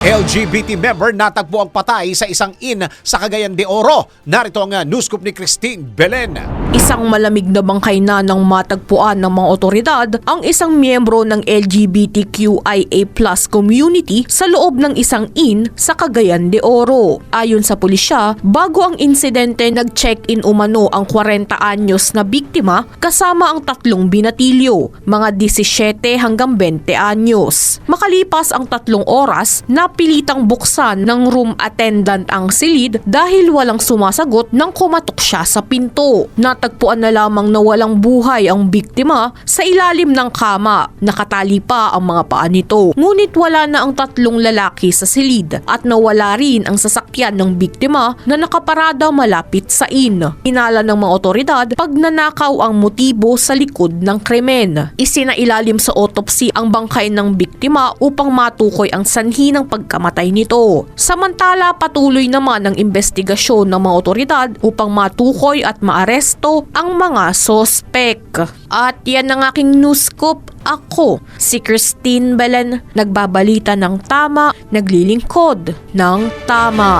LGBT member natagpo ang patay sa isang inn sa Cagayan de Oro. Narito ang uh, news scoop ni Christine Belen. Isang malamig na bangkay na ng matagpuan ng mga otoridad ang isang miyembro ng LGBTQIA plus community sa loob ng isang inn sa Cagayan de Oro. Ayon sa pulisya, bago ang insidente nag-check-in umano ang 40 anyos na biktima kasama ang tatlong binatilyo, mga 17 hanggang 20 anyos. Makalipas ang tatlong oras, napilitang buksan ng room attendant ang silid dahil walang sumasagot nang kumatok siya sa pinto. Natagpuan na lamang na walang buhay ang biktima sa ilalim ng kama. Nakatali pa ang mga paa nito. Ngunit wala na ang tatlong lalaki sa silid at nawala rin ang sasakyan ng biktima na nakaparada malapit sa inn. Inala ng mga otoridad pag nanakaw ang motibo sa likod ng krimen. Isinailalim sa autopsy ang bangkay ng biktima upang matukoy ang sanhi ng pagkamatay nito. Samantala, patuloy naman ang investigasyon ng mga otoridad upang matukoy at maaresto ang mga sospek. At yan ang aking news scoop. Ako, si Christine Belen, nagbabalita ng tama, naglilingkod ng tama.